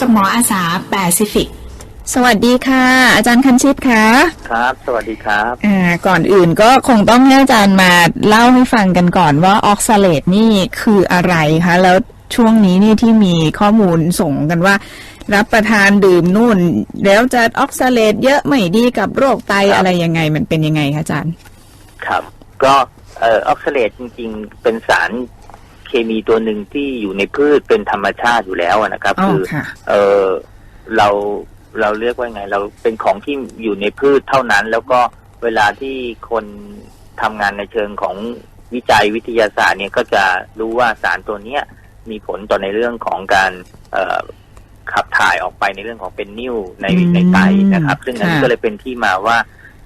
กับหมออาสาแปซิฟิก สวัสดีค่ะ อาจารย์คันชิตค่ะ ครับ สวัสดีครับอ่าก่อนอื่นก็คงต้องให้อาจารย์มาเล่าให้ฟังกันก่อนว่าออกซาเลตนี่คืออะไรคะ แล้วช่วงนี้นี่ที่มีข้อมูลส่งกันว่า รับประทานดื่มนู่น แล้วจะออกซาเลตเยอะไม่ดีกับโรคไตครับอะไรยังไงมันเป็นยังไงคะอาจารย์ ครับ ก็เอ่อออกซาเลตจริง ๆ เป็นสาร เคมีตัวหนึ่งที่อยู่ในพืชเป็นธรรมชาติอยู่แล้วอะนะครับอ๋อคือค่ะเออเราเราเรียกว่าไง เราเป็นของที่อยู่ในพืชเท่านั้น แล้วก็เวลาที่คนทำงานในเชิงของวิจัยวิทยาศาสตร์เนี่ยก็จะรู้ว่าสารตัวเนี้ยมีผลต่อในเรื่องของการเอ่อขับถ่ายออกไปในเรื่องของเป็นนิ่วในอืมในไตนะครับ ซึ่งอันนี้ค่ะก็เลยเป็นที่มาว่า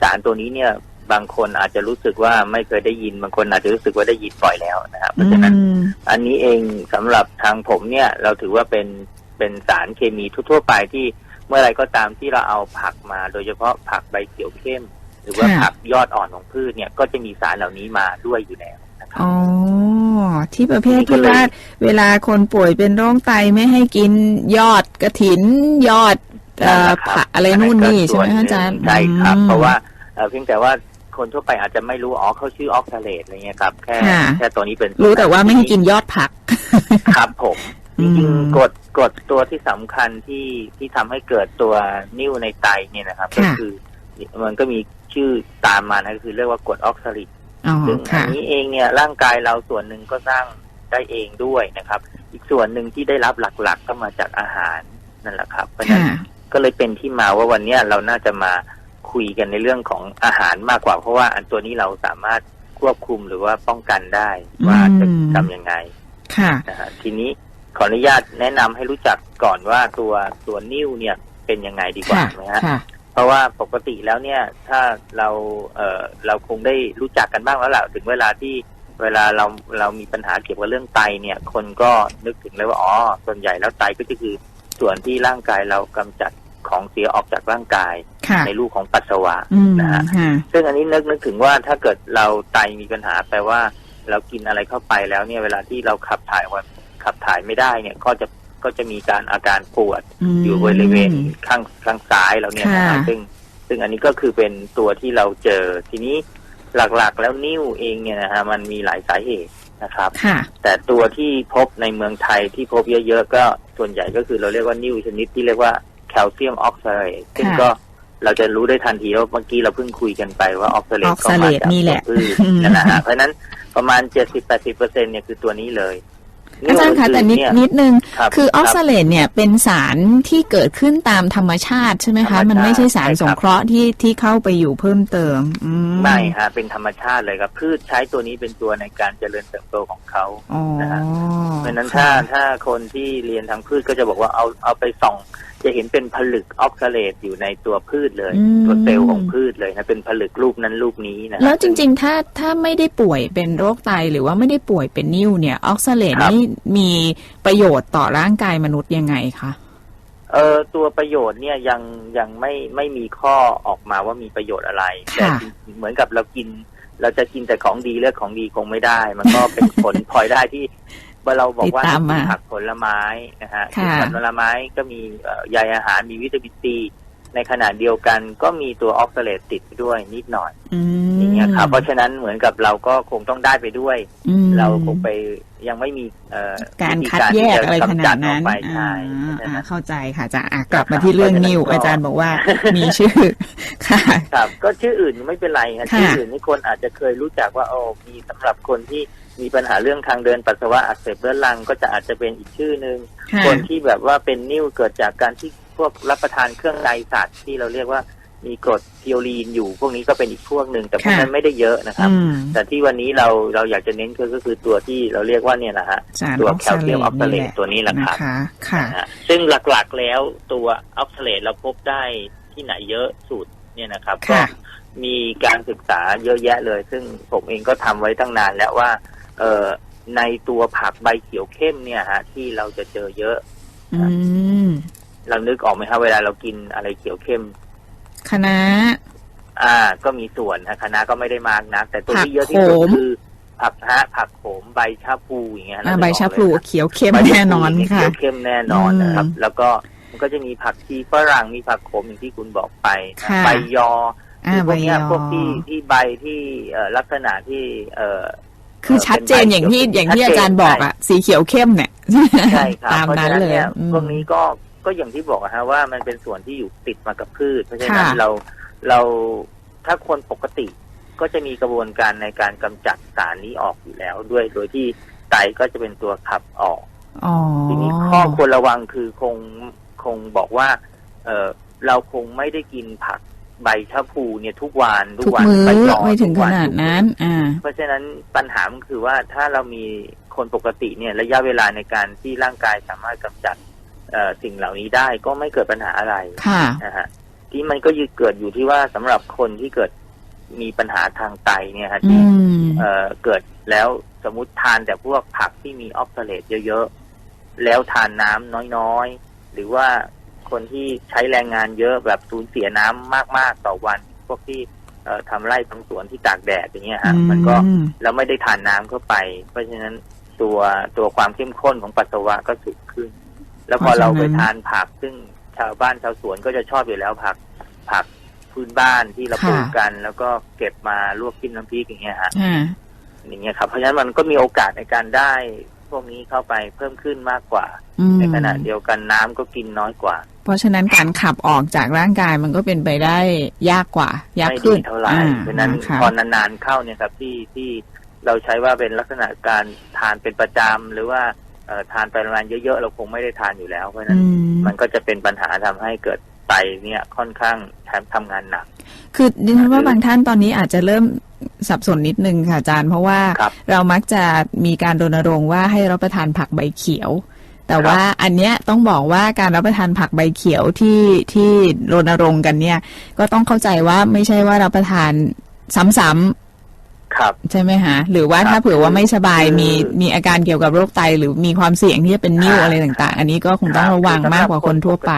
สารตัวนี้เนี่ย บางคนอาจจะรู้สึกว่าไม่เคยได้ยิน บางคนอาจจะรู้สึกว่าได้ยินบ่อยแล้วนะครับเพราะฉะนั้นอืมอันนี้เองสำหรับทางผมเนี่ย เราถือว่าเป็นเป็นสารเคมีทั่วๆไปที่เมื่อไรก็ตามที่เราเอาผักมา โดยเฉพาะผักใบเขียวเข้ม หรือว่าค่ะผักยอดอ่อนของพืชเนี่ยก็จะมีสารเหล่านี้มาด้วยอยู่แล้วนะครับอ๋อ ที่ประเภทนี่ก็ที่เลยว่าเวลาคนป่วยเป็นโรคไตไม่ให้กินยอดกระถินยอดเอ่อนั่นแหละครับผักอะไรนู่นนี่ใช่ไหมก็ส่วคะอาจารย์ใช่ครับอืมเพราะว่าเอ่อเพียงแต่ว่า คนทั่วไปอาจจะไม่รู้อ๋อเขาชื่อออกซาเลตอะไรเงี้ยครับ แค่ค่ะแค่ตัวนี้เป็นรู้แต่ว่าไม่ให้กินยอดผัก ครับผมอืจมริงๆกฎกฎตัวที่สำคัญที่ที่ทำให้เกิดตัวนิ่วในไตเนี่ยนะครับ ก็คือมันก็มีชื่อตามมานะก็คือเรียกว่ากรดออกซาลิกอ๋อซึ่งอันค่ะนี้เองเนี่ยร่างกายเราส่วนหนึ่งก็สร้างได้เองด้วยนะครับ อีกส่วนหนึ่งที่ได้รับหลักๆ ก็มาจากอาหารนั่นแหละครับ เพราะฉะนั้ค่ะนก็เลยเป็นที่มาว่าวันเนี้ยเราน่าจะมา คุยกันในเรื่องของอาหารมากกว่า เพราะว่าอันตัวนี้เราสามารถควบคุมหรือว่าป้องกันได้ว่าจะอืมทำยังไง ค่ะนะฮะทีนี้ขออนุญาตแนะนำให้รู้จักก่อนว่าตัวตัวนิ้วเนี่ยเป็นยังไงดีกว่าค่ะไหมฮะ ค่ะ เพราะว่าปกติแล้วเนี่ยถ้าเราเออเราคงได้รู้จักกันบ้างแล้วแหละถึงเวลาที่เวลาเราเรามีปัญหาเกี่ยวกับเรื่องไตเนี่ย คนก็นึกถึงเลยว่าอ๋อส่วนใหญ่แล้วไตก็จะคือส่วนที่ร่างกายเรากำจัด ของเสียออกจากร่างกายค่ะในรูปของปัสสาวะอืมนะฮะค่ะซึ่งอันนี้นึกนึกถึงว่าถ้าเกิดเราไตมีปัญหาแปลว่าเรากินอะไรเข้าไปแล้วเนี่ยเวลาที่เราขับถ่ายวันขับถ่ายไม่ได้เนี่ยก็จะก็จะมีการอาการปวดมอยู่บริเวณข้างข้างซ้ายเราเนี่ยนะฮะค่ะซึ่งซึ่งอันนี้ก็คือเป็นตัวที่เราเจอทีนี้หลักๆ แล้วนิ้วเองเนี่ยนะฮะมันมีหลายสาเหตุนะครับค่ะแต่ตัวที่พบในเมืองไทยที่พบเยอะๆก็ส่วนใหญ่ก็คือเราเรียกว่านิ้วชนิดที่เรียกว่า แคลเซียมออกซาเลตซึ่งค่ะก็เราจะรู้ได้ทันทีว่าเมื่อกี้เราเพิ่งคุยกันไปว่าออกซาเลตก็มา oxalate จากนี่แหละตัวพืชนั่นนะฮะเพราะฉะนั้นประมาณ70-80%เนี่ยคือตัวนี้เลยอาจารย์คะแต่นิดเยนิดนึงรับคือออกซารับเลตเนี่ยเป็นสารที่เกิดขึ้นตามธรรมชาติใช่ไหมธรรมคะชาติมันไม่ใช่สารใช่ครับสงเคราะห์ที่ที่เข้าไปอยู่เพิ่มเติมอืมไม่ฮะเป็นธรรมชาติเลยครับพืชใช้ตัวนี้เป็นตัวในการเจริญเติบโตของเขาอ๋อนะฮะเพราะฉะนั้นถ้าถ้าคนที่เรียนทางพืชก็จะบอกว่าเอาเอาไปส่อง จะเห็นเป็นผลึกออกซาเลตอยู่ในตัวพืชเลยอืมตัวเซลล์ของพืชเลยนะเป็นผลึกรูปนั้นรูปนี้นะแล้วจริง ๆ ถ้าถ้าไม่ได้ป่วยเป็นโรคไตหรือว่าไม่ได้ป่วยเป็นนิ่วเนี่ย ออกซาเลตนี่มีประโยชน์ต่อร่างกายมนุษย์ยังไงคะเออตัวประโยชน์เนี่ยยังยังไม่ไม่มีข้อออกมาว่ามีประโยชน์อะไรแต่ค่ะจริงๆเหมือนกับเรากินเราจะกินแต่ของดีเลือกของดีคงไม่ได้ มันก็เป็นผลพลอยได้ที่ เมื่อเราบอกว่าติดตามมากินผักผลไม้นะฮะค่ะกินผักผลไม้ก็มีเอ่อใยอาหารมีวิตามินซีในขณะเดียวกันก็มีตัวออกซาเลตติดไปด้วยนิดหน่อยอืมอย่า งเงี้ยครับเพราะฉะนั้นเหมือนกับเราก็คงต้องได้ไปด้วยอืมเราคงไปยังไม่มีเอ่อการวิธีคัดแยกอะไรขนาดนั้นกำจัออกไปใช่อ่าใช่ไหมอ่าเข้าใจค่ะอาจารย์อะกลับมาที่เรื่องนิ่วเพราะฉะนั้นก็อาจารย์บอกว่ามีชื่อค่ะครับก็ชื่ออื่นไม่เป็นไรครับค่ะชื่ออื่นนี่คนอาจจะเคยรู้จักว่าโอ้มีสำหรับคนที่มีปัญหาเรื่องทางเดินปัสสาวะอักเสบเรื้อรังก็จะอาจจะเป็นอีกชื่อหนึ่งค่ะคนที่แบบว่าเป็นนิ่วเกิดจากการที่พวกรับประทานเครื่องในสัตว์ที่เราเรียกว่า มีกรดพิโอลีนอยู่พวกนี้ก็เป็นอีกพวกหนึ่งแต่พวกนั้นไม่ได้เยอะนะครับอืมแต่ที่วันนี้เราเราอยากจะเน้นก็ก็คือตัวที่เราเรียกว่าเนี่ยนะฮะสารตัวออกแคซาลเลเซียมอตอกซาเลนี่ตแหละตัวนี้แหละนะครับคะค่ะนะฮะซึ่งหลักๆแล้วตัวออกซาเลตเราพบได้ที่ไหนเยอะสุดเนี่ยนะครับก็ค่ะมีการศึกษาเยอะแยะเลย ซึ่งผมเองก็ทำไว้ตั้งนานแล้วว่า เออในตัวผักใบเขียวเข้มเนี่ยฮะ ที่เราจะเจอเยอะอืมเรานึกออกไหมครับเวลาเรากินอะไรเขียวเข้ม คณะ อ่า ก็มีส่วนฮะคณะก็ไม่ได้มากนัก แต่ตัวที่เยอะที่สุดผักโขมคือผักฮะผักโขมใบชะพูอย่างเงี้ยอ่าเราจะใบชะพลูบอกเลยเขียวเข้มใบชะแน่นอนเขีค่ะยวเข้มแน่นอนนะครับอืมแล้วก็ก็จะมีผักชีฝรั่งมีผักขมอย่างที่คุณบอกไปนะค่ะใบยออ่าพใบวกเนี้ยยอพวกที่ที่ใบที่เอ่อลักษณะที่เอ่อคือชัดเจนอย่างที่อย่างที่อาจารย์บอกอะสีเขียวเข้มเนี่ยใช่ครับตามเพราะนั้ฉะนนั้นเลยเนี่ยอืมพวกนี้ก็ ก็อย่างที่บอกอะฮะว่ามันเป็นส่วนที่อยู่ติดมากับพืช เพราะฉะนั้นค่ะ เราเราถ้าคนปกติก็จะมีกระบวนการในการกำจัดสารนี้ออกอยู่แล้วด้วย โดยที่ไตก็จะเป็นตัวขับออก อ๋อทีนี้ข้อควรระวังคือคงคงบอกว่า เออเราคงไม่ได้กินผักใบชะพูเนี่ยทุกวันทุทุกวันมื้อใบยอไม่ถึงทุกขวันาดทุกมื้อ นั้น อ่า เพราะฉะนั้นปัญหามันคือว่าถ้าเรามีคนปกติเนี่ยระยะเวลาในการที่ร่างกายสามารถกำจัดเอ่อ สิ่งเหล่านี้ได้ก็ไม่เกิดปัญหาอะไรค่ะนะฮะที่มันก็ยึดเกิดอยู่ที่ว่าสำหรับคนที่เกิดมีปัญหาทางไตเนี่ยฮะอืที่มเอ่อเกิดแล้วสมมติทานแต่พวกผักที่มีออกซาเลตเยอะๆ แล้วทานน้ำน้อยๆ หรือว่าคนที่ใช้แรงงานเยอะแบบสูญเสียน้ำมากๆต่อวัน พวกที่เอ่อทำไร่ทำสวนที่ตากแดดอย่างเงี้ยฮะมันก็อืมแล้วไม่ได้ทานน้ำเข้าไป เพราะฉะนั้นตัวตัวความเข้มข้นของปัสสาวะก็สูงขึ้น แล้วพอเราไปทานผักซึ่งชาวบ้านชาวสวนก็จะชอบอยู่แล้วผักผักพื้นบ้านที่เราค่ะปลูกกัน แล้วก็เก็บมาลวกจิ้มน้ำพริกอย่างเงี้ยฮะอ่าอย่างเงี้ยครับเพราะฉะนั้นมันก็มีโอกาสในการได้พวกนี้เข้าไปเพิ่มขึ้นมากกว่าอืมในขณะเดียวกันน้ำก็กินน้อยกว่า เพราะฉะนั้นการขับออกจากร่างกายมันก็เป็นไปได้ยากกว่า ยากไม่ขึ้ดีนเท่าไหร่อ่เพราะฉะนั้นค่ะพอนานๆเข้าเนี่ยครับที่ที่เราใช้ว่าเป็นลักษณะการทานเป็นประจำหรือว่าเอ่อ ทานปริมาณเยอะๆเราคงไม่ได้ทานอยู่แล้วเพราะฉะนั้อืนมมันก็จะเป็นปัญหาทำให้เกิดไตเนี่ยค่อนข้างแถมทำงานหนัก คือดิฉันว่าบางท่านตอนนี้อาจจะเริ่มสับสนนิดนึงค่ะอาจารย์ เพราะว่าครับเรามักจะมีการรณรงค์ว่าให้รับประทานผักใบเขียว แต่ครับว่าอันเนี้ยต้องบอกว่าการรับประทานผักใบเขียวที่ที่รณรงค์กันเนี่ย ก็ต้องเข้าใจว่าไม่ใช่ว่ารับประทานซ้ำๆ ครับใช่ไหมฮะหรือว่าครับถ้าเผื่อว่าไม่สบายคือมีมีอาการเกี่ยวกับโรคไต หรือมีความเสี่ยงที่จะเป็นนิ่วอ่าอะไรต่าง ๆ อันนี้ก็คงต้องครับระวังคือสำหรับมากกว่าคนทั่วไป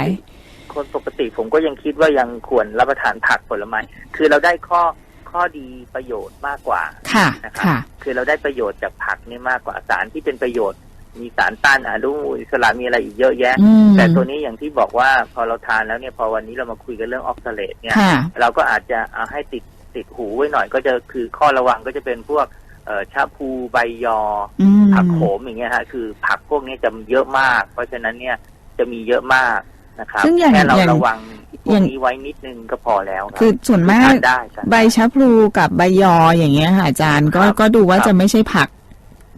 คนปกติผมก็ยังคิดว่ายังควรรับประทานผักผลไม้คือเราได้ข้อข้อดีประโยชน์มากกว่าค่ะนะครับค่ะ คือเราได้ประโยชน์จากผักนี่มากกว่าสารที่เป็นประโยชน์ มีสารต้านอนุมูลอิสระมีอะไรอีกเยอะแยะอืมแต่ตัวนี้อย่างที่บอกว่าพอเราทานแล้วเนี่ยพอวันนี้เรามาคุยกันเรื่องออกซาเลตเนี่ยค่ะเราก็อาจจะเอาให้ติด ติดหูไว้หน่อยก็จะคือข้อระวังก็จะเป็นพวกเอ่อชาพูใบยออืมผักโขมอย่างเงี้ยฮะคือผักพวกนี้จะเยอะมาก เพราะฉะนั้นเนี่ยจะมีเยอะมากนะครับซึ่งอย่างแค่เราอย่างระวังพวอกย่างนี้ไว้นิดนึงก็พอแล้วรับคือส่วนมากทานได้ครับใบชะพลูกับใบยออย่างเงี้ยค่ะอาจารย์ก็ครับก็ดูว่าครับจะไม่ใช่ผัก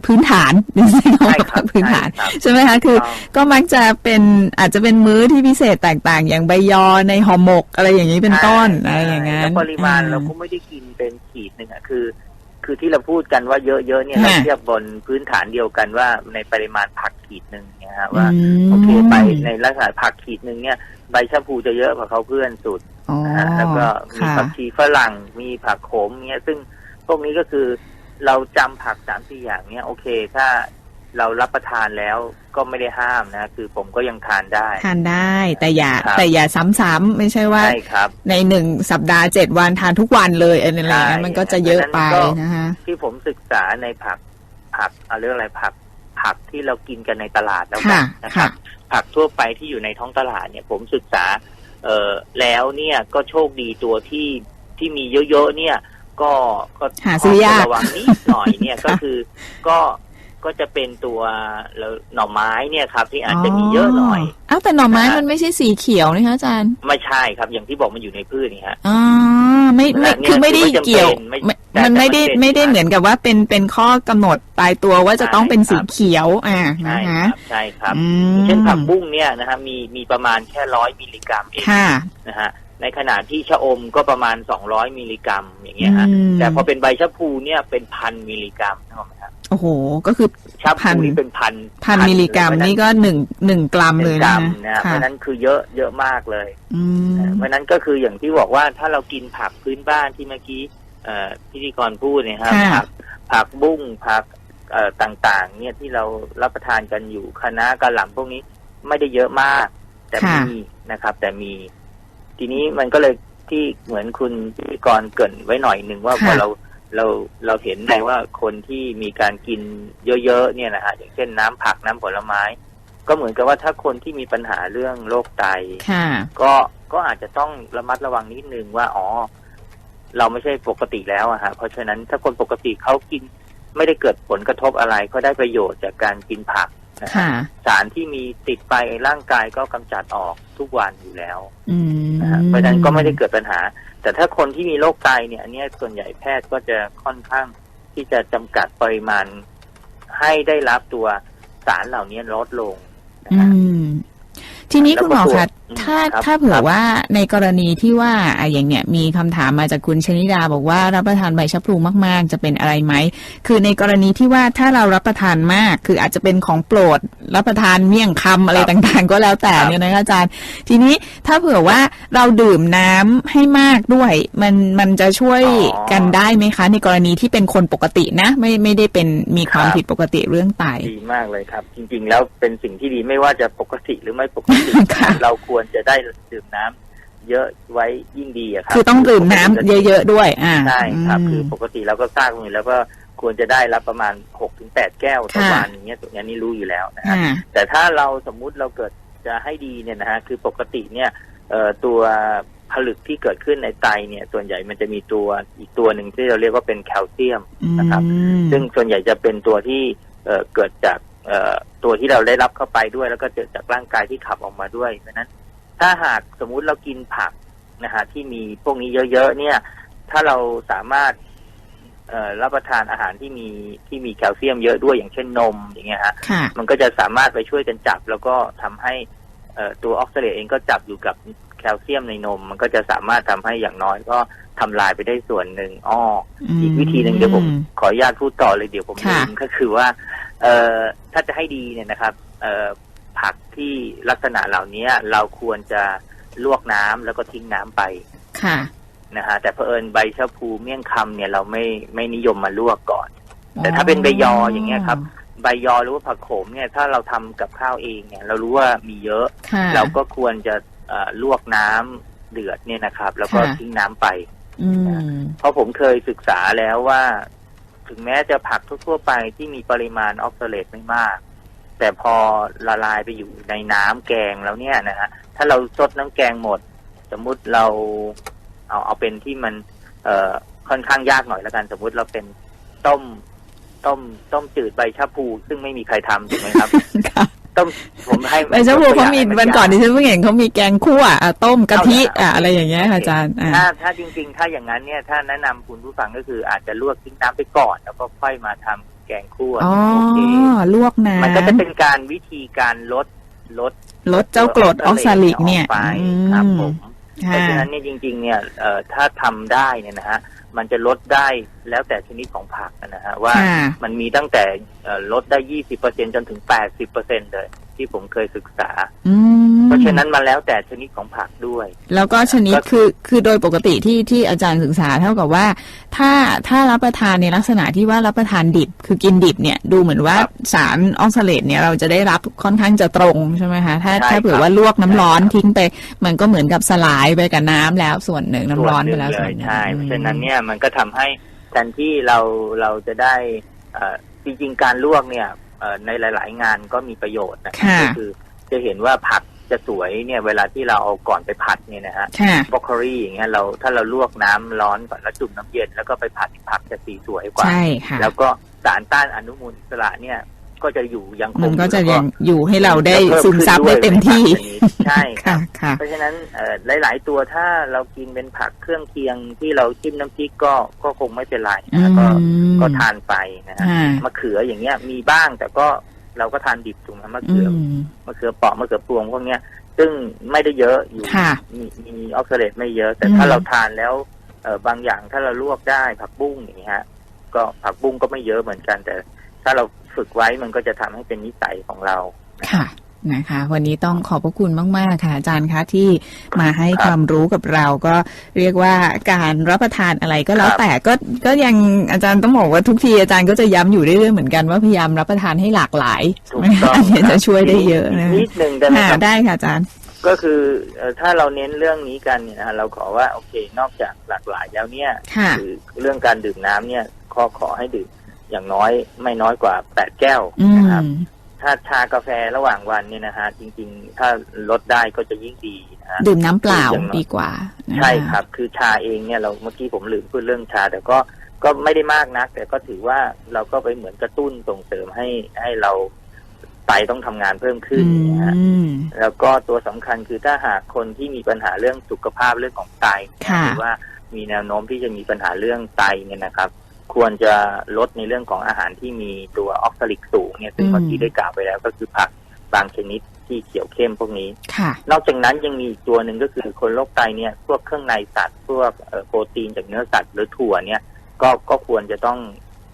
พื้นฐานใช่ไหมใช่คผัรับกพื้นฐานใช่ครับใช่ไหมคะคือถูกต้องก็มักจะเป็นอาจจะเป็นมื้อที่พิเศษแตกต่าง อย่างใบยอในห่อหมก อะไรอย่างนี้เป็นต้นอะไรอย่างนั้นแล้วปริมาณอ่เราก็ไม่ได้กินเป็นขีดหนึ่งอะคือ คือที่เราพูดกันว่าเยอะๆเนี่ยเราค่ะเทียบบนพื้นฐานเดียวกันว่าในปริมาณผักขีดหนึ่งเนี่ยฮะว่าอืมโอเคไปในลักษณะผักขีดหนึ่งเนี่ยใบชะพูจะเยอะกว่าเขาเพื่อนสุดอ๋อนะฮะแล้วก็มีค่ะผักชีฝรั่งมีผักโขมเนี่ยซึ่งพวกนี้ก็คือ เราจำผักสามสี่อย่างเนี่ยโอเค ถ้าเรารับประทานแล้วก็ไม่ได้ห้ามนะ คือผมก็ยังทานได้ทานได้ แต่อย่าครับแต่อย่าซ้ำๆไม่ใช่ว่าใช่ครับในหนึ่งสัปดาห์เจ็ดวันทานทุกวันเลยอะไรอย่างเงี้ยใช่มันก็จะเยอะไปเพราะฉะนั้นก็นะคะที่ผมศึกษาในผักผักเอาเรื่องอะไรผักผักที่เรากินกันในตลาดแล้วกัค่ะนนะครับค่ะผักทั่วไปที่อยู่ในท้องตลาดเนี่ย ผมศึกษา เอ่อแล้วเนี่ยก็โชคดีตัวที่ที่มีเยอะๆเนี่ย ก็ก็หาซื้อยากข้ระวังนิดหน่อยเนี่ยก็คือก็ก็จะเป็นตัวแล้วหน่อไม้เนี่ยครับ ที่อาจจะมีเยอะหน่อยอ้าวแต่หน่อไม้นะฮะมันไม่ใช่สีเขียวนะคะอาจารย์ ไม่ใช่ครับ อย่างที่บอกมันอยู่ในพืชนี่ฮะอ๋อไม่ไม่เนี่ยคือไม่ได้ไม่จำเป็นเกี่ยวไม่ไม่แต่มันไม่ได้แต่มันเป็นไม่ได้เหมือนกับว่าเป็นเป็นข้อกำหนดตายตัวว่าจะต้องเป็นสีเขียวอ่าใช่นะคคะรับใช่ครับอืมเช่นผักบุ้งเนี่ยนะฮะมีมีประมาณแค่ร้อยมิลลิกรัมเองค่ะนะฮะ ในขณะที่ชะอมก็ประมาณ200มิลลิกรัม อย่างเงี้ยฮะอืมแต่พอเป็นใบชะพูเนี่ยเป็นพันมิลลิกรัมนะครับโอ้โห ก็คือชะพันพูนี่เป็นพันพันมิลลิกรัมเพาะฉะนี่ก็หนึ่งหนึ่งกรัมหเลนึ่ยงกนะรัมคะนะเพค่ะราะฉะนั้นคือเยอะเยอะมากเลยอืมเพราะฉะนั้นก็คืออย่างที่บอกว่าถ้าเรากินผักพื้นบ้านที่เมื่อกี้เอ่อพิธีกรพูดเนี่ยครับค่ะผักผักบุ้งผักเอ่อต่างๆ เนี่ยที่เรารับประทานกันอยู่คะน้ากระหล่ำพวกนี้ไม่ได้เยอะมาก แต่มีนะครับ แต่มี ทีนี้มันก็เลยที่เหมือนคุณพิธีกรเกรินไว้หน่อยหนึ่งว่าพอเราเราเราเห็นได้ว่าคนที่มีการกินเยอะๆเนี่ยนะฮะอย่างเช่นน้ำผักน้ำผลไม้ ก็เหมือนกับว่าถ้าคนที่มีปัญหาเรื่องโรคไต ค่ะ ก็ก็อาจจะต้องระมัดระวังนิดนึงว่าอ๋อเราไม่ใช่ปกติแล้วอะฮะเพราะฉะนั้นถ้าคนปกติเขากินไม่ได้เกิดผลกระทบอะไรก็ได้ประโยชน์จากการกินผักนะฮะค่ะ สารที่มีติดไปร่างกายก็กำจัดออกทุกวันอยู่แล้วอืมนะฮะเพราะฉะนั้นก็ไม่ได้เกิดปัญหา แต่ถ้าคนที่มีโรคไตเนี่ยอันเนี้ยส่วนใหญ่แพทย์ก็จะค่อนข้างที่จะจำกัดปริมาณให้ได้รับตัวสารเหล่านี้ลดลงนะอืฮะม ทีนี้แล้วคุณหมอก็ตัวคะอืมถ้าครับถ้าเผื่อครับว่าในกรณีที่ว่าอะอย่างเนี้ยมีคำถามมาจากคุณชนิดาบอกว่ารับประทานใบชะพลูมาก ๆ จะเป็นอะไรไหมคือในกรณีที่ว่าถ้าเรารับประทานมาก คืออาจจะเป็นของโปรดรับประทานเมี่ยงคำอะไรต่างๆ ก็แล้วแต่ครับเนี่ยนะคะอาจารย์ ทีนี้ถ้าเผื่อว่าเราดื่มน้ำให้มากด้วย มันมันจะช่วยอ๋อกันได้ไหมคะ ในกรณีที่เป็นคนปกตินะ ไม่ไม่ได้เป็นมีความครับผิดปกติเรื่องไตดีมากเลยครับ จริง ๆ แล้วเป็นสิ่งที่ดีไม่ว่าจะปกติหรือไม่ปกติค่ะเราควรจะได้ดื่มน้ำเยอะไว้ยิ่งดีอะครับคือต้องดื่มน้ำเยอะๆด้วย อ่าใช่ครับมคือปกติเราก็ทราบอยู่แล้วก็ควรจะได้รับประมาณหกถึงแปดแก้วต่อค่ะวันอย่างเงี้ยตัวนี้นี่รู้อยู่แล้วนะครับอ่าแต่ถ้าเราสมมุติเราเกิดจะให้ดีเนี่ยนะฮะคือปกติเนี่ยเอ่อตัวผลึกที่เกิดขึ้นในไตเนี่ย ส่วนใหญ่มันจะมีตัวอีกตัวหนึ่งที่เราเรียกว่าเป็นแคลเซียมนะครับอืมซึ่งส่วนใหญ่จะเป็นตัวที่เอ่อเกิดจากเอ่อ ตัวที่เราได้รับเข้าไปด้วย แล้วก็เกิดจากร่างกายที่ขับออกมาด้วยเพราะฉะนั้น ถ้าหากสมมุติเรากินผักนะฮะที่มีพวกนี้เยอะๆเนี่ย ถ้าเราสามารถเอ่อรับประทานอาหารที่มีที่มีแคลเซียมเยอะด้วยอย่างเช่นนมอย่างเงี้ยฮะค่ะมันก็จะสามารถไปช่วยกันจับ แล้วก็ทำให้เอ่อตัวออกซาเลตเองก็จับอยู่กับแคลเซียมในนม มันก็จะสามารถทำให้อย่างน้อยก็ทำลายไปได้ส่วนหนึ่งอ้อออีกวิธีหนึ่งเดี๋ยวผมขออนุญาตพูดต่อเลยเดี๋ยวผมค่ะลืมก็คือว่า เอ่อถ้าจะให้ดีเนี่ยนะครับเอ่อผักที่ลักษณะเหล่านี้เราควรจะลวกน้ำแล้วก็ทิ้งน้ำไปค่ะนะฮะแต่เผอิญใบชะพูเมี่ยงคำเนี่ยเราไม่ไม่นิยมมาลวกก่อน แต่ถ้าเป็นใบยออย่างเงี้ยครับใบยอหรือว่าผักโขมเนี่ยถ้าเราทำกับข้าวเองเนี่ย เรารู้ว่ามีเยอะค่ะเราก็ควรจะเอ่อลวกน้ำเดือดเนี่ยนะครับ แล้วก็ค่ะทิ้งน้ำไปอืมเพราะผมเคยศึกษาแล้วว่า ถึงแม้จะผักทั่ว ๆ ไปที่มีปริมาณออกซาเลตไม่มาก แต่พอละลายไปอยู่ในน้ำแกงแล้วเนี่ยนะฮะถ้าเราซดน้ำแกงหมด สมมุติเราเอาเอาเป็นที่มัน เอ่อค่อนข้างยากหน่อยแล้วกัน สมมุติเราเป็นต้มต้มต้มจืดใบชะพู ซึ่งไม่มีใครทำถูกไหมครับ ค่ะต้มผมให้ใบชะพูเขามีตัวอย่งให้วันก่อนยาที่ฉันเพิ่งเห็นเขามีแกงคั่วอะต้มกะทิเอาละอะอะไรอย่างเงี้ยค่ะอาจารย์อ่าถ้าถ้าจริง ๆ ถ้าอย่างนั้นเนี่ยถ้าแนะนำคุณผู้ฟังก็คืออาจจะลวกทิ้งน้ำไปก่อน แล้วก็ค่อยมาทำแกงคั่วอ๋อโอเคลวกน้มันก็จะเป็นการวิธีการลดลดำลดเจ้ากรดออกซาลิกเนี่ยออกไปอืครับผมเพค่ะราะฉะนั้นเนี่ยจริง ๆ เนี่ยเอ่อถ้าทำได้เนี่ยนะฮะ มันจะลดได้แล้วแต่ชนิดของผักนะฮะว่าค่ะมันมีตั้งแต่เอ่อลดได้ยี่สิบเปอร์เซ็นจนถึงแปดสิบเปอร์เซ็นเลย ที่ผมเคยศึกษาอืมเพราะฉะนั้นมาแล้วแต่ชนิดของผักด้วย แล้วก็ชนิดก็คือคือโดยปกติที่ที่อาจารย์ศึกษาเท่ากับว่า ถ้าถ้ารับประทานในลักษณะที่ว่ารับประทานดิบ คือกินดิบเนี่ยดูเหมือนว่าครับสารออกซาเลตเนี่ยเราจะได้รับค่อนข้างจะตรงใช่ไหมคะถ้าใช่ถ้าเผื่อครับว่าลวกน้ำร้อนใช่ครับทิ้งไป มันก็เหมือนกับสลายไปกับน้ำแล้วส่วนหนึ่งน้ำร้อนไปแล้วส่ส่ววนนหหนึ่นึ่งงเลยใช่เพราะฉะนั้นเนี่ยมันก็ทำให้แทนที่เราเราจะได้เอ่อจริงๆ การลวกเนี่ยเอ่อ ในหลาย ๆ งานก็มีประโยชน์นะค่ะก็คือจะเห็นว่าผักจะสวยเนี่ยเวลาที่เราเอาก่อนไปผัดเนี่ยนะฮะค่ะบรอกโคลีอย่างเงี้ยเราถ้าเราลวกน้ำร้อนก่อนแล้วจุ่มน้ำเย็นแล้วก็ไปผัดผักจะสีสวยกว่าใช่ค่ะแล้วก็สารต้านอนุมูลอิสระเนี่ย ก็จะอยู่ยังคงมันก็จะแล้วยังอยู่ให้เราได้จะเพิ่ซึมซับขึ้ได้นวยเต็มที่ใช่ครัค่ะบค่ะ เพราะฉะนั้นเอ่อหลาย ๆ ตัวถ้าเรากินเป็นผักเครื่องเคียงที่เราจิ้มน้ำพริกก็ก็คงไม่เป็นไรอืนะก็มก็ทานไปนะฮะค่ะมะเขืออย่างเงี้ยมีบ้างแต่ก็เราก็ทานดิบถูกไหมมะอืเขือมมะเขือเปราะมะเขือพวงพวกเนี้ยซึ่งไม่ได้เยอะอยู่ค่ะมีมีออกซาเลตไม่เยอะ แต่อืมถ้าเราทานแล้วเออบางอย่างถ้าเราลวกได้ผักบุ้งอย่างเงี้ยฮะก็ผักบุ้งก็ไม่เยอะเหมือนกัน แต่ ถ้าเราฝึกไว้มันก็จะทำให้เป็นนิสัยของเราค่ะนะคะ วันนี้ต้องขอบพระคุณมาก ๆ ค่ะ อาจารย์คะที่มาให้ครับความรู้กับเราก็เรียกว่าการรับประทานอะไรก็แล้วครับแต่ก็ก็ยังอาจารย์ต้องบอกว่าทุกทีอาจารย์ก็จะย้ำอยู่เรื่อยๆเหมือนกันว่าพยายามรับประทานให้หลากหลายถูกต้องอันนี้จะช่วยได้เยอะนะนิดนึงได้ไหมค่ะครับได้ค่ะอาจารย์ ก็คือเอ่อถ้าเราเน้นเรื่องนี้กันเนี่ยนะเราขอว่าโอเค นอกจากหลากหลายแล้วเนี่ยค่ะคือเรื่องการดื่มน้ำเนี่ยขอขอให้ดื่ม อย่างน้อยไม่น้อยกว่าแปดแก้วอืนะครับมถถ้าชากาแฟระหว่างวันเนี่ยนะฮะจริง ๆ ถ้าลดได้ก็จะยิ่งดีนะฮะดื่มน้ำเปล่าอย่างน้อยดีกว่านะคะใช่ครับ คือชาเองเนี่ยเราเมื่อกี้ผมลืมพูดเรื่องชา แต่ก็ก็ไม่ได้มากนัก แต่ก็ถือว่าเราก็ไปเหมือนกระตุ้นส่งเสริมให้ให้เราไตต้องทำงานเพิ่มขึ้นอืนะฮะมแล้วก็ตัวสำคัญคือถ้าหากคนที่มีปัญหาเรื่องสุขภาพเรื่องของไตค่ะหรือว่ามีแนวโน้มที่จะมีปัญหาเรื่องไตเนี่ยนะครับ ควรจะลดในเรื่องของอาหารที่มีตัวออกซาลิกสูงเนี่ยซึ่งอืมเมื่อกี้ได้กล่าวไปแล้วก็คือผักบางชนิดที่เขียวเข้มพวกนี้ค่ะนอกจากนั้นยังมีอีกตัวหนึ่งก็คือคนโรคไตเนี่ยพวกเครื่องในสัตว์พวกเอ่อโปรตีนจากเนื้อสัตว์หรือถั่วเนี่ยก็ก็ควรจะต้อง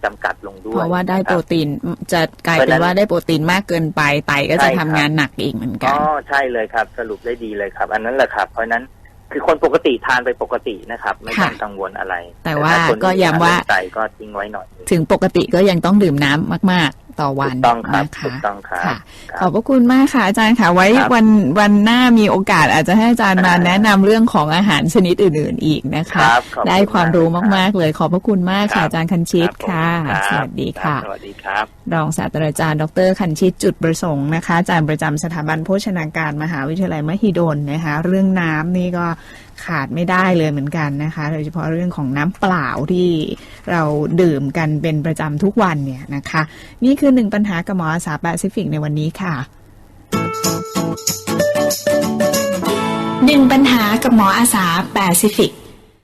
จำกัดลงด้วย เพราะว่าได้นคบโปรตีนจะกลายเพราะเป็นฉะนั้นว่าได้โปรตีนมากเกินไปไตก็ใช่จะครัทำบงานหนักอีกเหมือนกัอ๋นอใช่เลยครับ สรุปได้ดีเลยครับ อันนั้นแหละครับ เพราะฉะนั้น คือคนปกติทานไปปกตินะครับ ไม่ต้องค่ะกังวลอะไร แต่ว่าถ้คนก็ย้ำว่ามีปัญหเรื่องไตก็ทิ้งไว้หน่อยหนึ่งถึงปกติก็ยังต้องดื่มน้ำมากๆ ต่อวันถูกต้องครับนะถูคะกต้องครับค่ะครับขอบพระคุณมากค่ะอาจารย์ค่ะ ไว้ครับวันวันหน้ามีโอกาสอาจจะให้อาจารย์มาอ่าแนะนำเรื่องของอาหารชนิดอื่น ๆ อีกนะคะครับขอบณได้ความรู้รับมาก ๆ เลย ขอบพระคุณมากครัค่ะบอาจารย์คันชิตครับผมค่ะรับสวัสดีค่ะรับสวัสดีครับรองศาสตราจารย์ ดรคันชิตจุดประสงค์นะคะอาจารย์ประจำสถาบันโภชนาการมหาวิทยาลัยมหิดลนะคะ เรื่องน้ำนี่ก็ ขาดไม่ได้เลยเหมือนกันนะคะ โดยเฉพาะเรื่องของน้ำเปล่าที่เราดื่มกันเป็นประจำทุกวันเนี่ยนะคะ นี่คือหนึ่งปัญหากับหมออาสาแปซิฟิกในวันนี้ค่ะหนึ่งปัญหากับหมออาสาแปซิฟิก